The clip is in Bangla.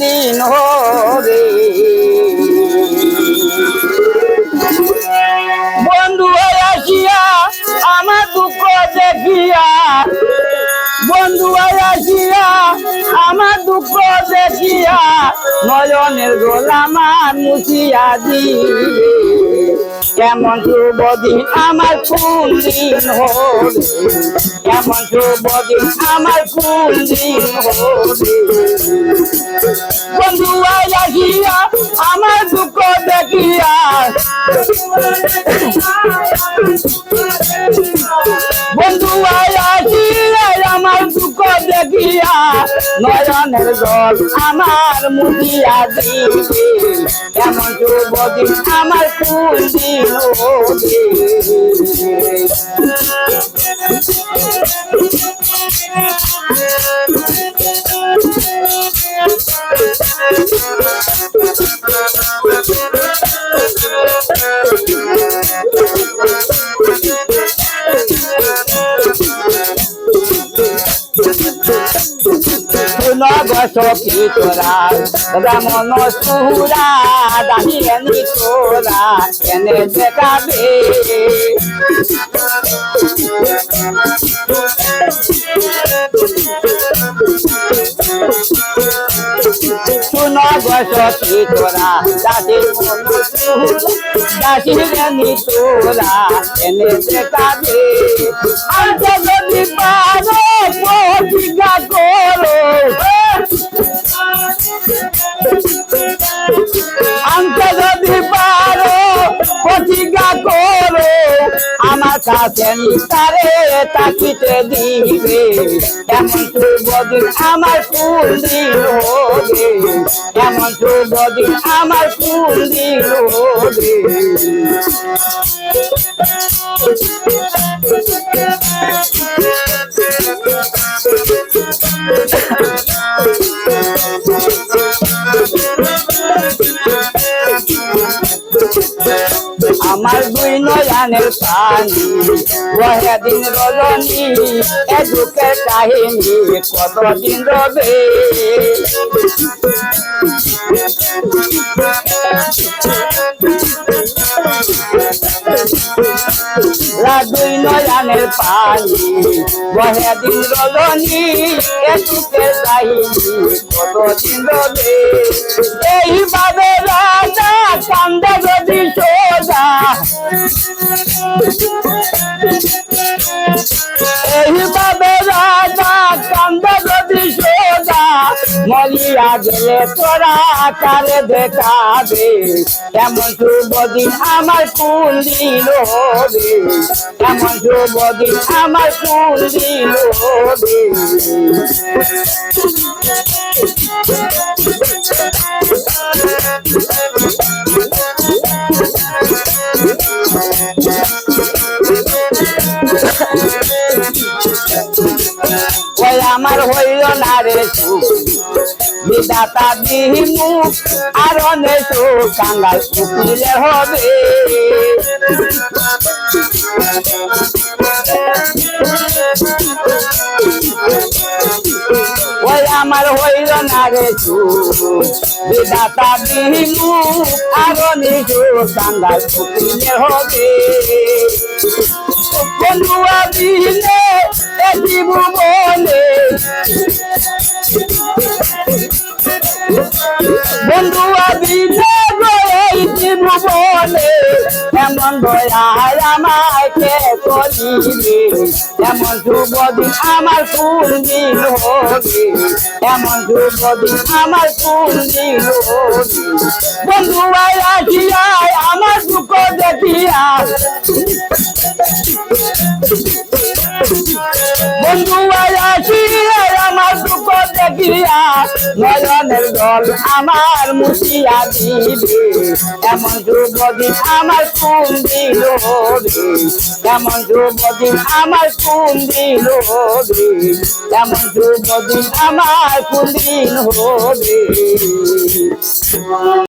দিন হবে। বন্ধু আসিয়া আমার দুঃখ দেখিয়া, বন্ধু আসিয়া আমার দুঃখ দেখিয়া নয়নের গোলামান মুছিয়া দিবে। কেমন শুভদিন আমার কোন দিন হবে কেমন শুভদিন আমার কোন দিন হবে বন্ধু আসিয়া আমার দুঃখ দেখিয়া। বন্ধু আসিয়া আমার দুঃখ দেখিয়া নয়নের জল আমার মুদিয়া দিবে কেমন শুভদিন আমার কোন দিন নবসখী তোরা রামন সুরা দাঁড়িয়ে নি তোরা এনে দেখাবে শুন বসতি তোরা দাসির দাসির নি তোরা এনে দেখাবে আমার কাছে নিতারে তাকিতে দিবে। এমন শুভদিন আমার কোন দিন হবে এমন শুভদিন আমার কোন দিন হবে আমার দুই নয়নের পানি বহে দিন রজনী এ দুঃখের কাহিনী কতদিন রবে? দুই নয়নের পানি বহে দিন রজনী এ দুঃখের কাহিনী কতদিন রবে এইভাবে রাজা, কান্দে যদি সোজা। মরিয়া গেলে তোরা কারে দেখাবে। এমন শুভদিন আমার কোন দিল হবে এমন শুভদিন আমার কোন দিল হবে ওই আমার হইল না রে সুখ। বিদাতা বিহিমু আর অনেক কাঙ্গাল শুকিলে হবে। ওই আমার হইল না রে সুখ। বিদাতা বিহিমু আর অনেক কাঙ্গাল শুকিলে হবে। বন্ধুয়া দিলে এ বন্ধুয়া গো এই জীবনে এমন দয়ায় আমাকে করিবে এমন শুভদিন আমার কোন দিন হবে। এমন শুভদিন আমার কোন দিন হবে বন্ধুয়া আসিয়া আমার দুঃখ দেখিয়া। দেখিয়া নয়নের দল আমার মুছিয়া দিবে। এমন যুবদিন আমার কুম দিল এমন যুবদিন আমার কুম দিল এমন যুবদিন আমার দিন হবে